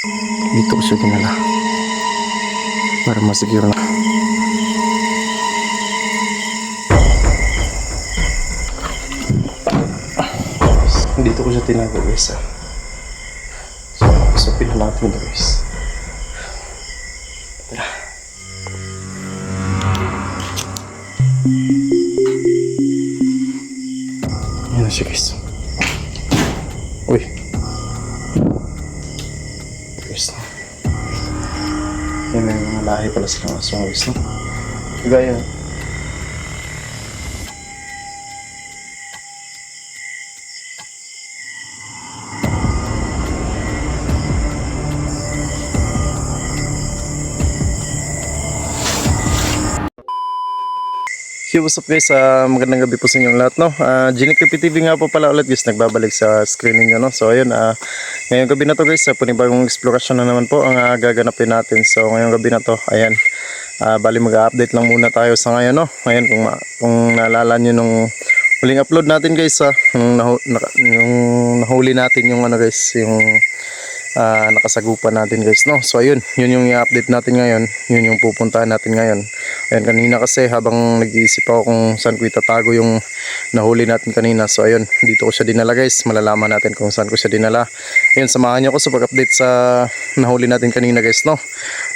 Dito ko siya dinala. Para masiguro na. Dito ko siya tinago guys ah. So, na natin ito guys. Mga lahi pala silang guys no. Gaya. Hey, what's up guys? Ah, magandang gabi po sa inyong lahat, no? Uh, Ginic TV nga po pala ulit guys, nagbabalik sa screen ninyo, no? So, ayun, ah, ngayong gabi na to guys, uh, panibagong explorasyon na naman po ang ah, gaganapin natin. So, ngayong gabi na to, ayan, ah, bali mag-update lang muna tayo sa ngayon, no? Ayan, kung, kung naalala nyo nung huling upload natin guys, ah, nung, nahu- naka- yung nahuli natin yung ano guys, yung ah, nakasagupan natin guys no so ayun yun yung i-update natin ngayon yun yung pupuntahan natin ngayon ayun kanina kasi habang nag-iisip ako kung saan ko itatago yung nahuli natin kanina. So ayun dito ko siya dinala guys. Malalaman natin kung saan ko siya dinala. Ayun samahan niyo ako sa pag-update sa nahuli natin kanina guys no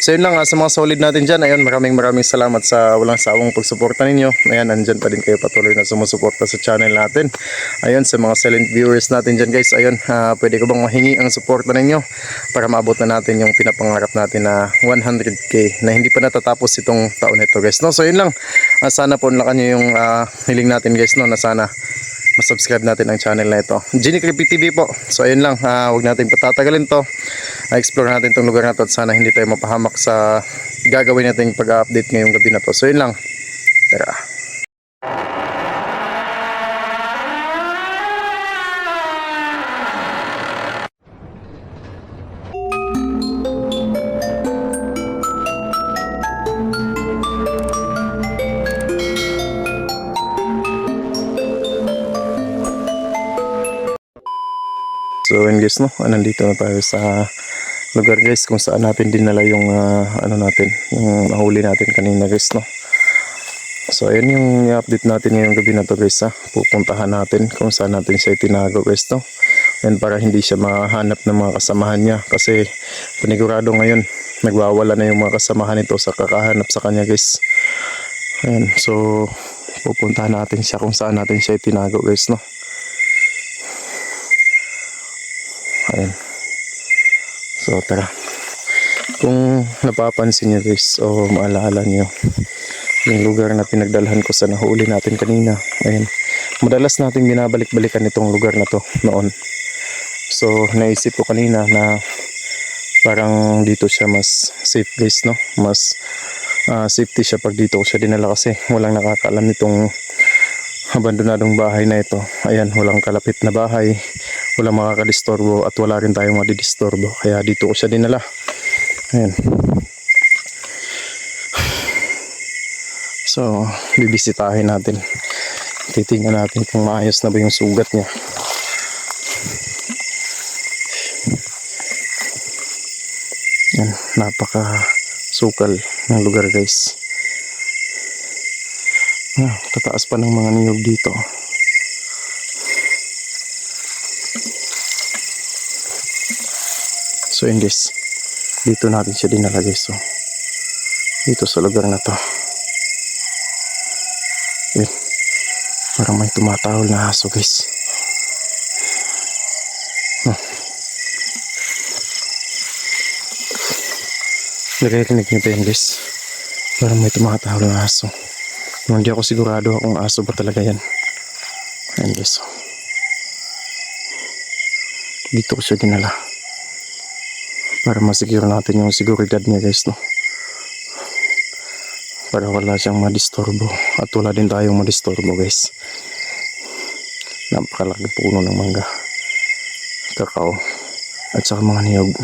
so yun lang ah, sa mga solid natin dyan ayun maraming maraming salamat sa walang sawang pagsuporta ninyo. Ayan nandyan pa din kayo patuloy na sumusuporta sa channel natin. Ayun sa mga silent viewers natin dyan guys ayun ah, pwede ko bang mahingi ang suporta ninyo para maabot na natin yung pinapangarap natin na 100k na hindi pa natatapos itong taon nito guys no? So yun lang. Ah, sana po unlakan nyo yung ah, hiling natin guys no na sana masubscribe natin ang channel na ito. Genie Creepy TV po. So ayun lang ah, huwag natin patatagalin to Ah, explore natin itong lugar na to at sana hindi tayo mapahamak sa gagawin nating pag-update ngayong gabi na to. So yun lang. Tara. So yun guys no, ah, nandito na tayo sa lugar guys kung saan natin dinala yung ah, ano natin, yung nahuli natin kanina guys no. So ayun yung i-update natin ngayong gabi na to guys ha. Pupuntahan natin kung saan natin siya itinago guys no. And para hindi siya mahanap ng mga kasamahan niya kasi panigurado ngayon nagwawala na yung mga kasamahan nito sa kakahanap sa kanya guys. Ayan, so pupuntahan natin siya kung saan natin siya itinago guys no. Ayan. So, tara. Kung napapansin nyo guys, o maalala nyo, yung lugar na pinagdalhan ko sa nahuli natin kanina. Ayan. Madalas nating binabalik-balikan itong lugar na to noon. So, naisip ko kanina na parang dito siya mas safe guys, no? Mas ah, safety siya pag dito ko siya dinala kasi walang nakakaalam nitong abandonadong bahay na ito. Ayan, walang kalapit na bahay, walang makakadistorbo at wala rin tayong madidistorbo. Kaya dito ko siya dinala. Ayan. So, bibisitahin natin. Titingnan natin kung maayos na ba yung sugat niya. Yan, napaka sukal ng lugar guys. Ah, tataas pa ng mga niyog dito. So yun guys, dito natin siya dinala guys. So, dito sa lugar na to. Yun, parang may tumatahol na aso guys. Hmm. Nagkakarinig niyo ba yun guys? Parang may tumatahol na aso. Kung hindi ako sigurado kung aso ba talaga yan. Ayan guys. Dito ko siya dinala. Para masiguro natin yung seguridad niya guys no. Para wala siyang madistorbo. At wala din tayong madistorbo guys. Napakalaki puno ng mangga. Kakao. At saka mga niyog.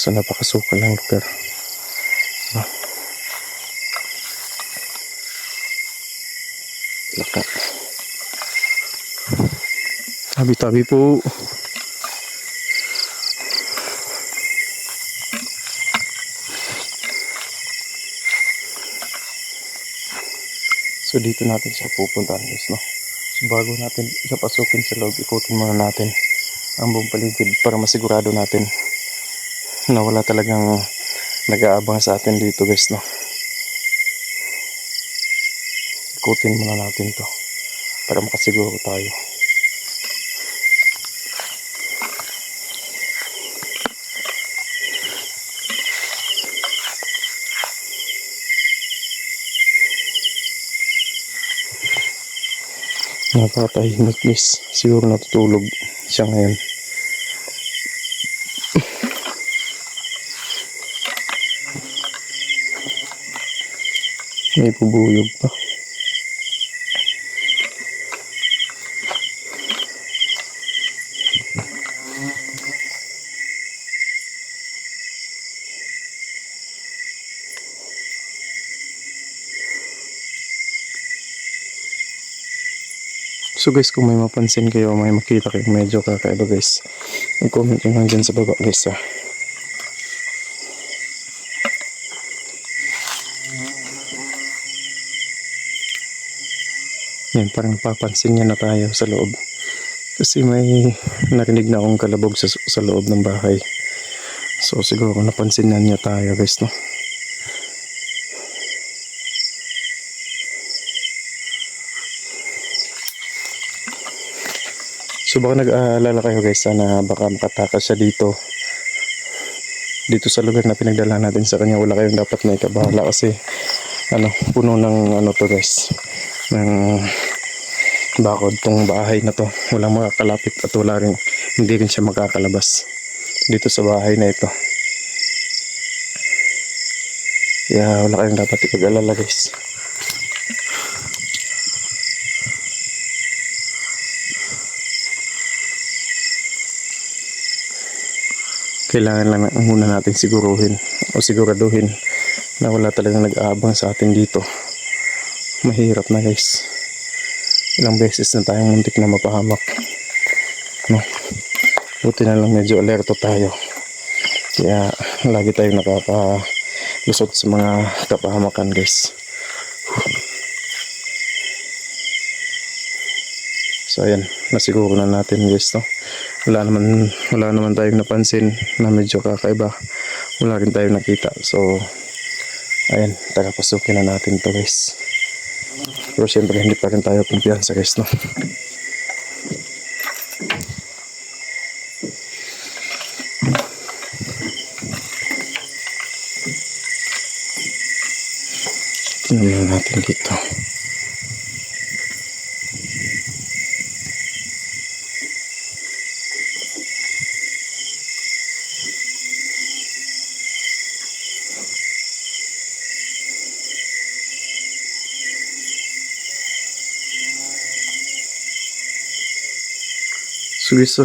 So napakasukal ng lugar. Ah. Laka. Tabi-tabi po. So dito natin siya pupuntahan guys no. So bago natin siya pasukin sa loob, ikutin muna natin ang buong paligid para masigurado natin na wala talagang nag-aabang sa atin dito guys no. Ikutin muna natin to para makasiguro tayo. Napakatahimik guys. Siguro natutulog siya ngayon. May bubuyog pa. So guys, kung may mapansin kayo, may makita kayo medyo kakaiba guys. I-comment nyo lang dyan sa baba guys ha. Yan, parang napapansin niya na tayo sa loob. Kasi may narinig na akong kalabog sa, sa loob ng bahay. So siguro napansin na niya tayo guys no. So baka nag-aalala kayo guys sana baka makatakas siya dito. Dito sa lugar na pinagdala natin sa kanya wala kayong dapat na ikabahala kasi ano puno ng ano to guys ng bakod tong bahay na to. Walang makakalapit at wala rin hindi rin siya makakalabas dito sa bahay na ito. Kaya wala kayong dapat ipag-alala guys kailangan lang na- muna natin siguruhin o siguraduhin na wala talagang nag-aabang sa atin dito. Mahirap na guys. Ilang beses na tayong muntik na mapahamak no? Buti na lang medyo alerto tayo. Kaya lagi tayong nakakalusot sa mga kapahamakan guys. So ayan. Nasiguro na natin guys no wala naman wala naman tayong napansin na medyo kakaiba. Wala rin tayong nakita. So ayan tagapasukin na natin to guys. Pero siyempre hindi pa rin tayo kumpiyansa guys no? Tingnan natin dito Suwiso.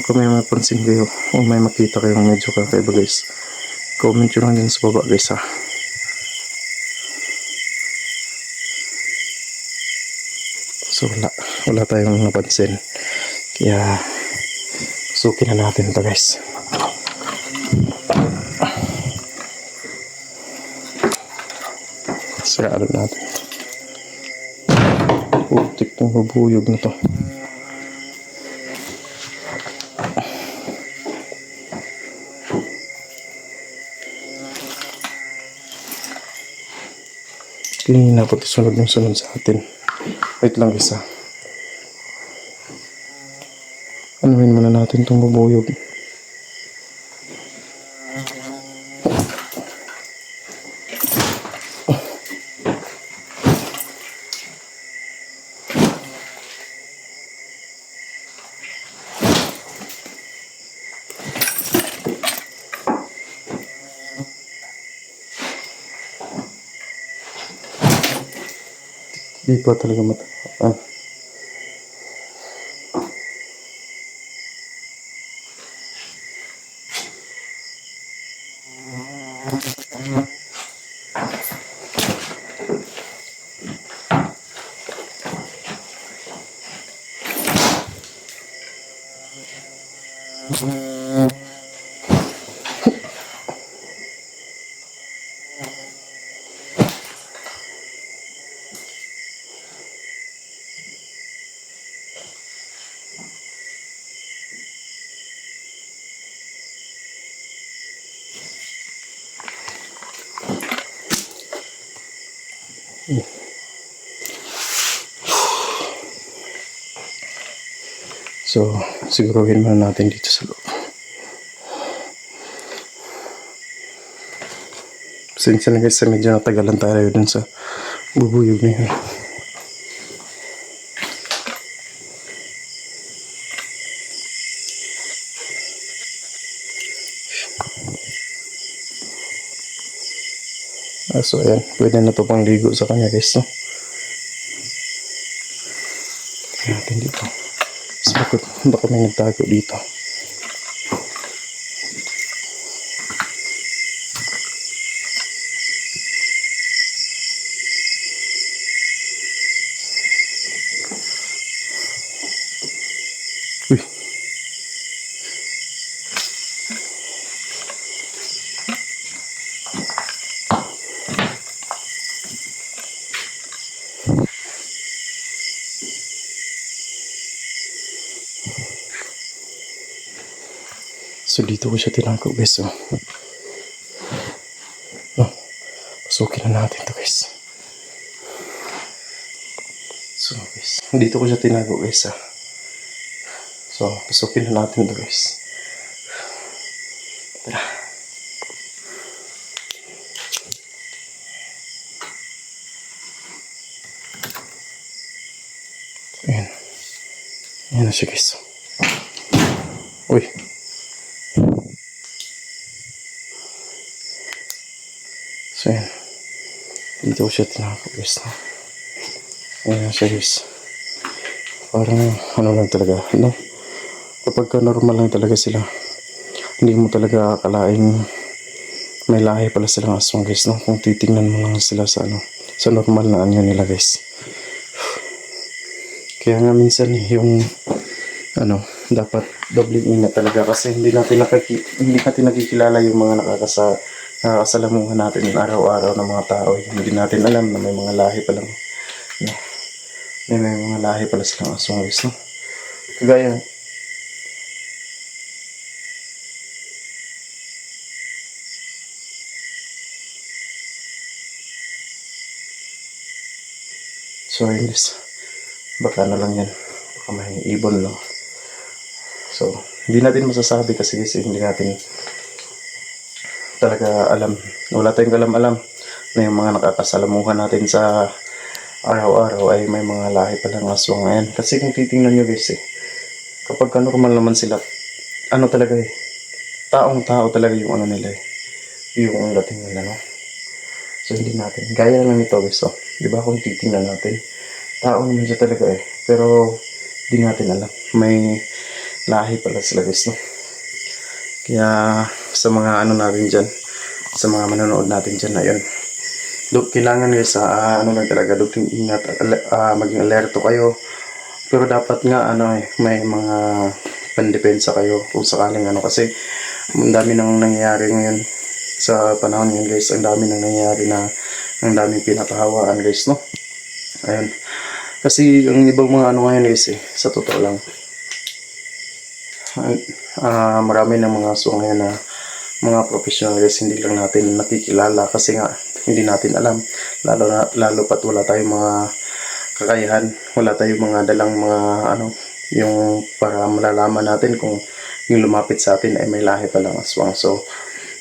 Kung may mapansin kayo o may makita kayong medyo kakaiba guys, comment nyo lang dyan sa baba guys ha. So wala, wala tayong napansin. Kaya sukin na natin to guys. Sarado natin. Putik ng bubuyog na to. Kanina pati sunod yung sunod sa atin. Wait lang isa. Anuhin muna natin itong bubuyog. Di pa talaga mata. Ah. So, siguruhin muna natin dito sa loob. Pasensya na guys, medyo natagalan tayo dun sa bubuyog na. Ah, so ayan, pwede na to pang ligo sa kanya guys, no? Tingnan natin dito. Bakit, baka may nagtago dito. So dito ko siya tinago guys. Oh. Oh, pasukin na natin to guys. So guys, dito ko siya tinago guys. Ah. So, pasukin na natin to guys. Tara. Ayan. Ayan na siya guys. Uy. So, yan. Dito ko siya tinakot, guys. No? Ayan siya, guys. Parang, ano lang talaga, no? Kapag ka normal lang talaga sila, hindi mo talaga akalain may lahi pala silang aswang, guys, no? Kung titingnan mo lang sila sa, ano, sa normal na anyo nila, guys. Kaya nga minsan, eh, yung, ano, dapat dobling ingat talaga kasi hindi natin nakaki hindi natin nakikilala yung mga nakakasa nakakasalamuhan natin araw-araw ng mga tao. Hindi natin alam na may mga lahi pa lang. No? May, mga lahi pala silang aswang guys, no? Kagaya, So, ayun guys. Baka ano lang yan. Baka may ibon lang. So, hindi natin masasabi kasi guys, hindi natin talaga alam. Wala tayong alam-alam na yung mga nakakasalamuhan natin sa araw-araw ay may mga lahi palang aswang ngayon. Kasi kung titingnan nyo guys eh, kapag ka normal naman sila, ano talaga eh, taong-tao talaga yung ano nila eh, yung dating nila no. So hindi natin, gaya lang nito guys oh. Di ba kung titingnan natin, tao naman siya talaga eh. Pero hindi natin alam, may lahi pala sila guys no. Kaya sa mga ano natin dyan, sa mga manonood natin dyan na yun, kailangan guys, ah, ano lang talaga, do, ingat, ah, maging alerto kayo. Pero dapat nga, ano eh, may mga pandepensa kayo kung sakaling ano, kasi ang dami nang nangyayari ngayon sa panahon ngayon guys, ang dami nang nangyayari na, ang daming pinapahawaan guys, no? Ayun. Kasi ang ibang mga ano ngayon guys eh, sa totoo lang, ah marami ng mga aso ngayon na mga professional guys, hindi lang natin nakikilala kasi nga hindi natin alam. Lalo, na, lalo pat wala tayong mga kakayahan, wala tayong mga dalang mga ano, yung para malalaman natin kung yung lumapit sa atin ay may lahi palang aswang. So,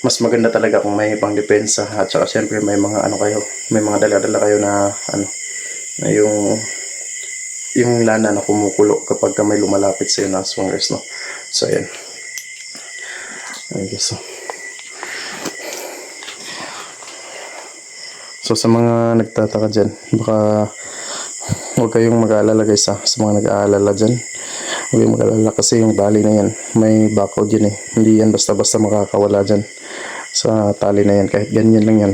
mas maganda talaga kung may pang depensa at saka syempre may mga ano kayo, may mga dala-dala kayo na ano, na yung yung lana na kumukulo kapag ka may lumalapit sa na aswang guys, no? So, ayan. Ayan guys, so. So sa mga nagtataka dyan, baka huwag kayong mag-aalala guys ha, sa mga nag-aalala dyan. Huwag kayong mag-aalala kasi yung tali na yan, may backhoe dyan eh. Hindi yan basta-basta makakawala dyan sa tali na yan, kahit ganyan lang yan.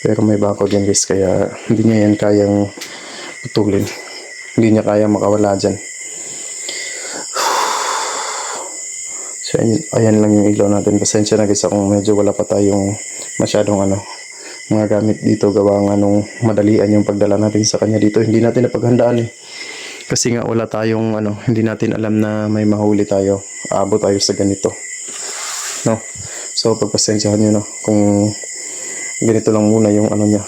Pero may backhoe dyan guys, kaya hindi niya yan kayang putulin. Hindi niya kayang makawala dyan. So, ayan, ayan lang yung ilaw natin. Pasensya na guys kung medyo wala pa tayong masyadong ano, mga gamit dito gawa nga nung madalian yung pagdala natin sa kanya dito. Hindi natin napaghandaan eh. Kasi nga wala tayong ano, hindi natin alam na may mahuli tayo. Aabot tayo sa ganito. No? So pagpasensyahan nyo no kung ganito lang muna yung ano niya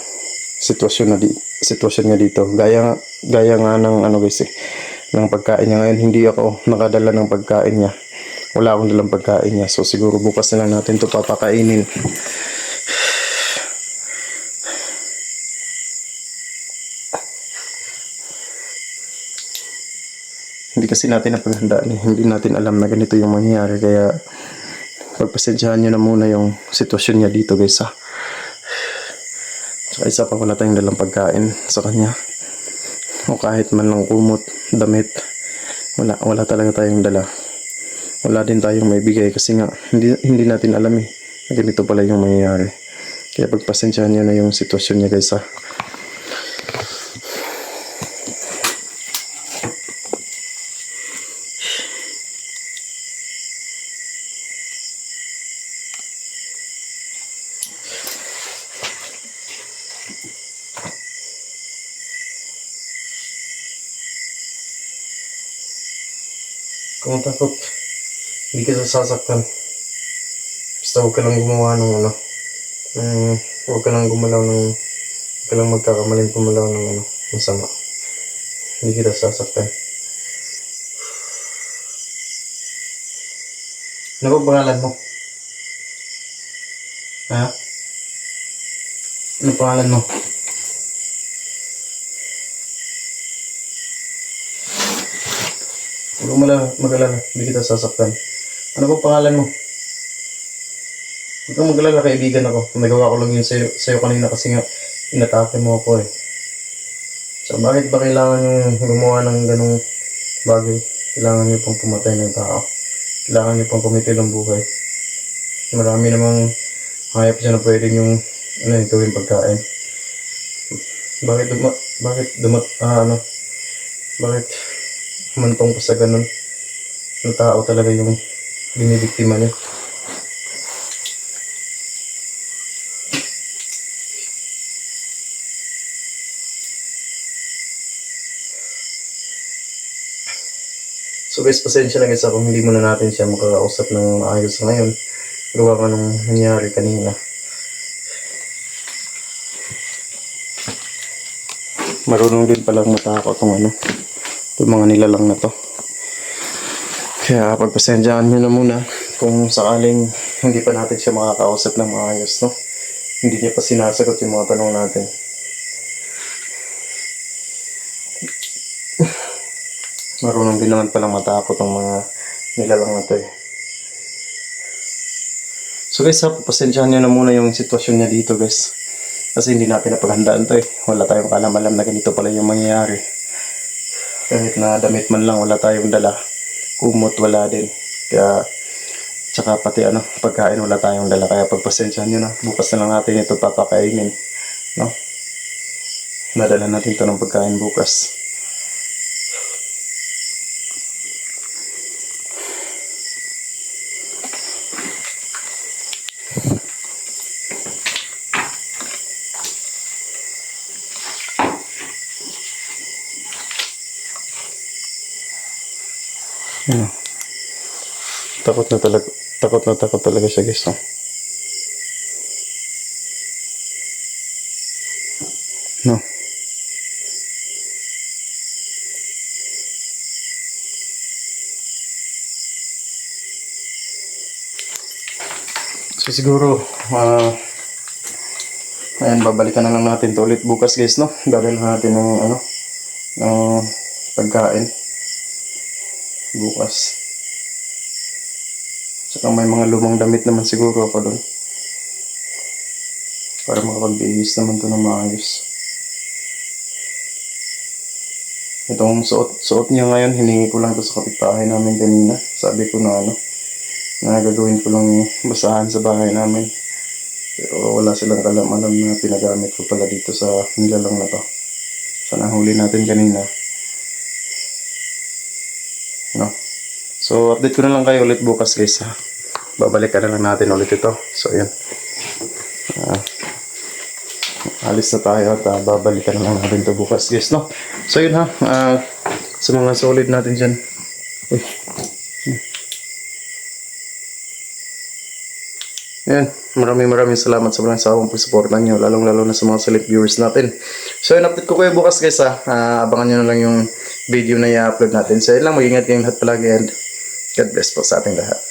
sitwasyon na di sitwasyon niya dito. Gaya gaya nga ng ano guys eh ng pagkain niya ngayon hindi ako nakadala ng pagkain niya. Wala akong dalang pagkain niya. So siguro bukas na lang natin to papakainin. Hindi kasi natin napaghandaan eh. Hindi natin alam na ganito yung mangyayari. Kaya pagpasensyahan nyo na muna yung sitwasyon niya dito guys ha. Tsaka isa pa wala tayong dalang pagkain sa kanya. O kahit man lang kumot, damit. Wala, wala talaga tayong dala. Wala din tayong may bigay kasi nga hindi, hindi natin alam eh. na Ganito pala yung mangyayari. Kaya pagpasensyahan nyo na yung sitwasyon niya guys ha. Kung takot, hindi ka sasaktan. Basta huwag ka lang gumawa ng ano. Um, huwag ka lang gumalaw ng... Huwag ka lang magkakamaling gumalaw ng ano. Ng sama. Hindi kita sasaktan. Ano ba pangalan mo? Ha? Ano pangalan mo? Huwag mala- mag-alala, hindi kita sasaktan. Ano ba pangalan mo? Huwag kang mag-alala, kaibigan ako. Nagawa ko lang yun sa'yo, sa'yo kanina kasi nga inatake mo ako eh. So bakit ba kailangan yung gumawa ng ganong bagay? Kailangan niyo pang pumatay ng tao. Kailangan niyo pang kumitil ng buhay. Marami namang hayop siya na pwede yung ano, yung gawin pagkain. Bakit duma, bakit dumat, ah, ano, bakit humantong pa sa ganun na tao talaga yung binibiktima niya. So guys, pasensya na guys kung hindi muna natin siya makakausap ng maayos ngayon. Gawa ka nung nangyari kanina. Marunong din palang matakot tong ano, itong mga nilalang na to. Kaya pagpasensyahan nyo na muna kung sakaling hindi pa natin siya makakausap ng maayos, no? Hindi niya pa sinasagot yung mga tanong natin. Marunong din naman palang matakot ang mga nilalang na to eh. So guys, ha, pasensyahan nyo na muna yung sitwasyon niya dito guys. Kasi hindi natin napaghandaan to eh. Wala tayong kalam-alam na ganito pala yung mangyayari. Kahit na damit man lang, wala tayong dala. Kumot, wala din. Kaya, tsaka pati ano, pagkain wala tayong dala. Kaya pagpasensyahan nyo na, bukas na lang natin ito papakainin. No? Nadala natin to ng pagkain bukas. Ano? Takot na talaga, takot na takot talaga siya guys. Oh. No. So siguro, ah, ayan, babalikan na lang natin to ulit bukas guys, no? Dadalhan natin ng, ano, ng pagkain bukas. Saka may mga lumang damit naman siguro ako doon. Para makapagbihis naman to ng maayos. Itong suot, suot niya ngayon, hiningi ko lang to sa kapitbahay namin kanina. Sabi ko na ano, na gagawin ko lang basahan sa bahay namin. Pero wala silang kalam-alam na pinagamit ko pala dito sa nilalang na to. Sa nahuli natin kanina. So, update ko na lang kayo ulit bukas guys ha. Babalikan na lang natin ulit ito. So, yun. Ah, alis na tayo at ah, babalikan na lang natin ito bukas guys, no? So, yun ha. Ah, sa mga solid natin dyan. Uy. Yan, maraming maraming salamat sa mga sawang pagsuportan nyo, lalong lalo na sa mga select viewers natin. So yun, update ko kayo bukas guys ha. Ah, abangan nyo na lang yung video na i-upload natin. So yun lang, mag-ingat kayong lahat palagi and God bless po sa ating lahat.